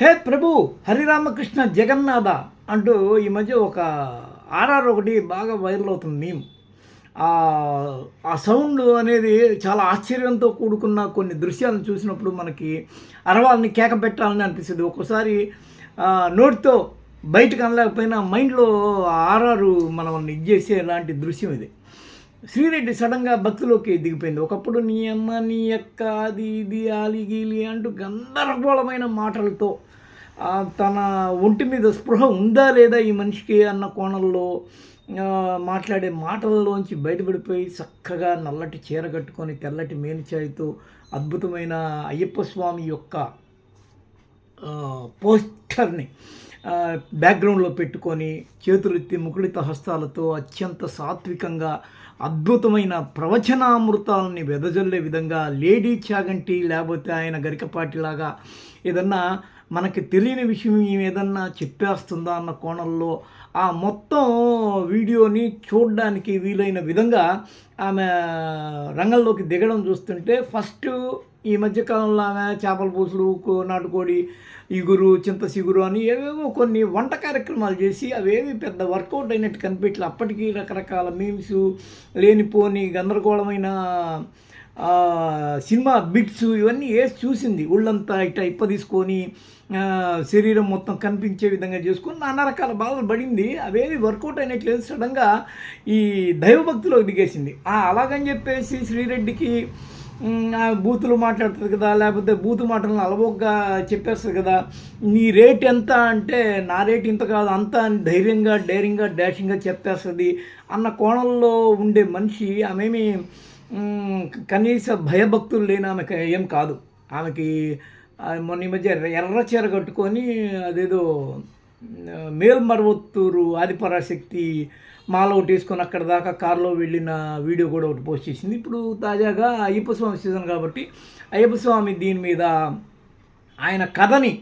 హే ప్రభు హరిరామకృష్ణ జగన్నాథ అంటూ ఈ మధ్య ఒక ఆర్ఆర్ ఒకటి బాగా వైరల్ అవుతుంది మేము. ఆ సౌండ్ అనేది చాలా ఆశ్చర్యంతో కూడుకున్న కొన్ని దృశ్యాలను చూసినప్పుడు మనకి అరవాలని కేక పెట్టాలని అనిపిస్తుంది. ఒక్కోసారి నోటితో బయటకు అనలేకపోయినా మైండ్లో ఆర్ఆర్ మనం ఇది చేసే లాంటి దృశ్యం ఇది. శ్రీరెడ్డి సడన్గా భక్తిలోకి దిగిపోయింది. ఒకప్పుడు నీ అమ్మ నీ అక్క అది ఇది ఆలి గీలి అంటూ గందరగోళమైన మాటలతో తన ఒంటి మీద స్పృహ ఉందా లేదా ఈ మనిషికి అన్న కోణంలో మాట్లాడే మాటల్లోంచి బయటపడిపోయి చక్కగా నల్లటి చీర కట్టుకొని తెల్లటి మేలుచాయితో అద్భుతమైన అయ్యప్ప స్వామి యొక్క పోస్టర్ని బ్యాక్గ్రౌండ్లో పెట్టుకొని చేతులెత్తి ముకుళిత హస్తాలతో అత్యంత సాత్వికంగా అద్భుతమైన ప్రవచనామృతాలని వెదజల్లే విధంగా లేడీ చాగంటి లేకపోతే ఆయన గరికపాటిలాగా ఏదన్నా మనకి తెలియని విషయం ఏదన్నా చెప్పేస్తుందా అన్న కోణంలో ఆ మొత్తం వీడియోని చూడడానికి వీలైన విధంగా ఆమె రంగంలోకి దిగడం చూస్తుంటే ఫస్ట్ ఈ మధ్యకాలంలో ఆమె చేపల పులుసులు కో- నాటుకోడి ఇగురు చింత సిగురు అని ఏవేవో కొన్ని వంట కార్యక్రమాలు చేసి అవేవి పెద్ద వర్కౌట్ అయినట్టు కనిపించలే అప్పటికీ రకరకాల మీమ్స్ లేనిపోని గందరగోళమైన సినిమా బిట్స్ ఇవన్నీ వేసి చూసింది. ఒళ్ళంతా ఇట్లా ఇప్ప తీసుకొని శరీరం మొత్తం కనిపించే విధంగా చేసుకుని నానా రకాల బాధలు పడింది. అవేవి వర్కౌట్ అయినట్లేదు సడన్గా ఈ దైవభక్తిలోకి దిగేసింది. అలాగని చెప్పేసి శ్రీరెడ్డికి బూతులు మాట్లాడుతుంది కదా లేకపోతే బూతు మాటలను అలవోగ్గా చెప్పేస్తుంది కదా నీ రేట్ ఎంత అంటే నా రేట్ ఇంత కాదు అంత ధైర్యంగా డైరింగ్గా డాషింగ్గా చెప్పేస్తుంది అన్న కోణంలో ఉండే మనిషి ఆమెమి కనీస భయభక్తులు లేని ఆమెకి ఏం కాదు. ఆమెకి మొన్న ఈ మధ్య ఎర్ర చీర కట్టుకొని అదేదో మేల్మరవత్తూరు ఆదిపరాశక్తి మాల ఒకటి వేసుకొని అక్కడ దాకా కారులో వెళ్ళిన వీడియో కూడా ఒకటి పోస్ట్ చేసింది. ఇప్పుడు తాజాగా అయ్యప్ప స్వామి సీజన్ కాబట్టి అయ్యప్ప స్వామి దీని మీద ఆయన కథని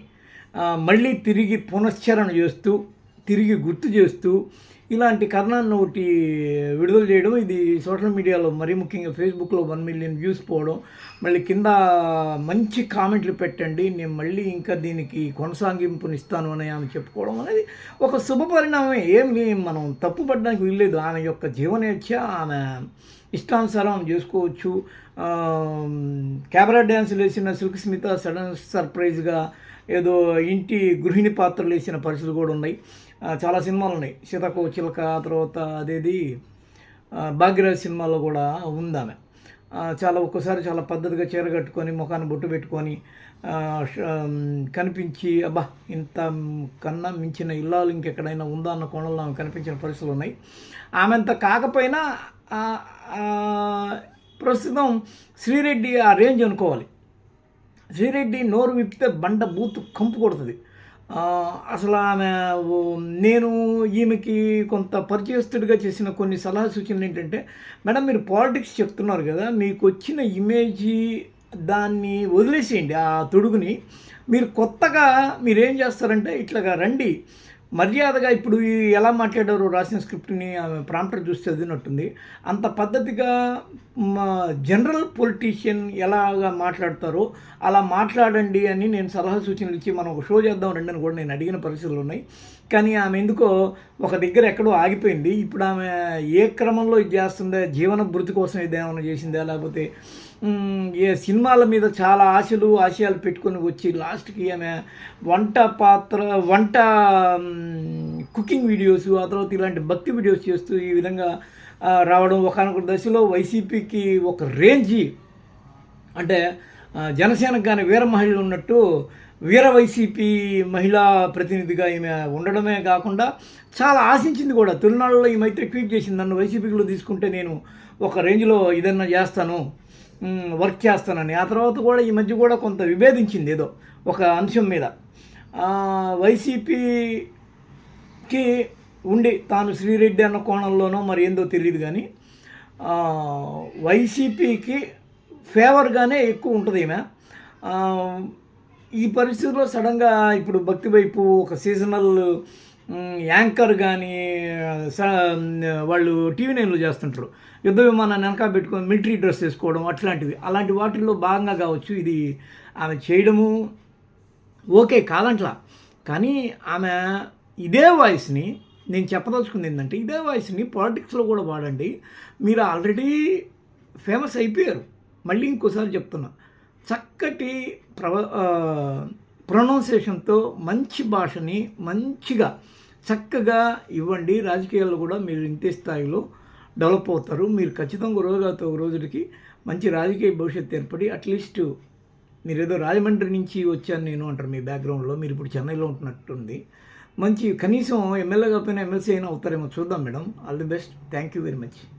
మళ్ళీ తిరిగి పునశ్చరణ చేస్తూ తిరిగి గుర్తు చేస్తూ ఇలాంటి కథనాన్ని ఒకటి విడుదల చేయడం ఇది సోషల్ మీడియాలో మరీ ముఖ్యంగా ఫేస్బుక్లో వన్ మిలియన్ వ్యూస్ పోవడం మళ్ళీ కింద మంచి కామెంట్లు పెట్టండి నేను మళ్ళీ ఇంకా దీనికి కొనసాగింపునిస్తాను అని ఆమె చెప్పుకోవడం అనేది ఒక శుభ పరిణామమే. ఏమి మనం తప్పుపడడానికి వీల్లేదు. ఆమె యొక్క జీవనేచ్ఛ ఆమె ఇష్టానుసారం ఆమె చేసుకోవచ్చు కెమెరా డ్యాన్సులు వేసిన సిల్క్ స్మిత సడన్ సర్ప్రైజ్గా ఏదో ఇంటి గృహిణి పాత్రలు వేసిన పరిస్థితులు కూడా ఉన్నాయి. చాలా సినిమాలు ఉన్నాయి. సీతకో చిలక తర్వాత అదేది భాగ్యరాజ్ సినిమాలో కూడా ఉంది ఆమె చాలా ఒక్కోసారి చాలా పద్ధతిగా చీర కట్టుకొని ముఖాన్ని బొట్టు పెట్టుకొని కనిపించి అబ్బా ఇంత కన్నా మించిన ఇల్లాలు ఇంకెక్కడైనా ఉందా అన్న కోణంలో ఆమె కనిపించిన పరిస్థితులు ఉన్నాయి. ఆమెంత కాకపోయినా ప్రస్తుతం శ్రీరెడ్డి ఆ రేంజ్ అనుకోవాలి. శ్రీరెడ్డి నోరు విప్పితే బండ బూతు కంపు కొడుతుంది. అసలు ఆమె నేను ఈమెకి కొంత పరిచయస్తుడిగా చేసిన కొన్ని సలహా సూచనలు ఏంటంటే మేడం మీరు పాలిటిక్స్ చెప్తున్నారు కదా మీకు వచ్చిన ఇమేజీ దాన్ని వదిలేసేయండి ఆ తొడుగుని. మీరు కొత్తగా మీరేం చేస్తారంటే ఇట్లాగా రండి మర్యాదగా ఇప్పుడు ఎలా మాట్లాడారో రాసిన స్క్రిప్ట్ని ఆమె ప్రాంప్టర్ చూసి చదివినట్టుంది. అంత పద్ధతిగా మా జనరల్ పొలిటీషియన్ ఎలాగా మాట్లాడతారో అలా మాట్లాడండి అని నేను సలహా సూచనలు ఇచ్చి మనం ఒక షో చేద్దాం రండి అని కూడా నేను అడిగిన పరిస్థితులు ఉన్నాయి. కానీ ఆమె ఎందుకో ఒక దగ్గర ఎక్కడో ఆగిపోయింది. ఇప్పుడు ఆమె ఏ క్రమంలో ఇది చేస్తుందా జీవన భృతి కోసం ఇది ఏమైనా చేసిందా లేకపోతే ఏ సినిమాల మీద చాలా ఆశలు ఆశయాలు పెట్టుకొని వచ్చి లాస్ట్కి ఆమె వంట పాత్ర వంట కుకింగ్ వీడియోస్ ఆ తర్వాత ఇలాంటి భక్తి వీడియోస్ చేస్తూ ఈ విధంగా రావడం ఒకనొక దశలో వైసీపీకి ఒక రేంజి. అంటే జనసేనకు కానీ వీర మహిళలు ఉన్నట్టు వీర వైసీపీ మహిళా ప్రతినిధిగా ఈమె ఉండడమే కాకుండా చాలా ఆశించింది కూడా. తొలినాళ్ళలో ఈమె అయితే ట్వీట్ చేసింది. నన్ను వైసీపీలో తీసుకుంటే నేను ఒక రేంజ్లో ఏదన్నా చేస్తాను వర్క్ చేస్తానని. ఆ తర్వాత కూడా ఈ మధ్య కూడా కొంత విభేదించింది ఏదో ఒక అంశం మీద. వైసీపీకి ఉండి తాను శ్రీరెడ్డి అన్న కోణంలోనో మరి ఏందో తెలియదు కానీ వైసీపీకి ఫేవర్గానే ఎక్కువ ఉంటుంది ఈమె. ఈ పరిస్థితుల్లో సడన్గా ఇప్పుడు భక్తి వైపు ఒక సీజనల్ యాంకర్ కానీ స- వాళ్ళు టీవీ నైన్లో చేస్తుంటారు. యుద్ధ విమానాన్ని వెనక పెట్టుకొని మిలిటరీ డ్రెస్ వేసుకోవడం అట్లాంటివి. అలాంటి వాటిల్లో భాగంగా కావచ్చు ఇది ఆమె చేయడము. ఓకే కాదంట్లా. కానీ ఆమె ఇదే వాయిస్ని నేను చెప్పదలుచుకుంది ఏంటంటే ఇదే వాయిస్ని పాలిటిక్స్లో కూడా వాడండి. మీరు ఆల్రెడీ ఫేమస్ అయిపోయారు. మళ్ళీ ఇంకోసారి చెప్తున్నా. చక్కటి ప్రవ ప్రొనౌన్సియేషన్తో మంచి భాషని మంచిగా చక్కగా ఇవ్వండి. రాజకీయాల్లో కూడా మీరు ఇంతే స్థాయిలో డెవలప్ అవుతారు. మీరు ఖచ్చితంగా రోజుతో ఒక రోజుకి మంచి రాజకీయ భవిష్యత్తు ఏర్పడి అట్లీస్ట్ మీరు ఏదో రాజమండ్రి నుంచి వచ్చాను నేను అంటారు మీ బ్యాక్గ్రౌండ్లో. మీరు ఇప్పుడు చెన్నైలో ఉంటున్నట్టుంది. మంచి కనీసం ఎమ్మెల్యే కాకపోయినా ఎమ్మెల్సీ అయినా అవుతారేమో చూద్దాం madam. All the best. Thank you very much.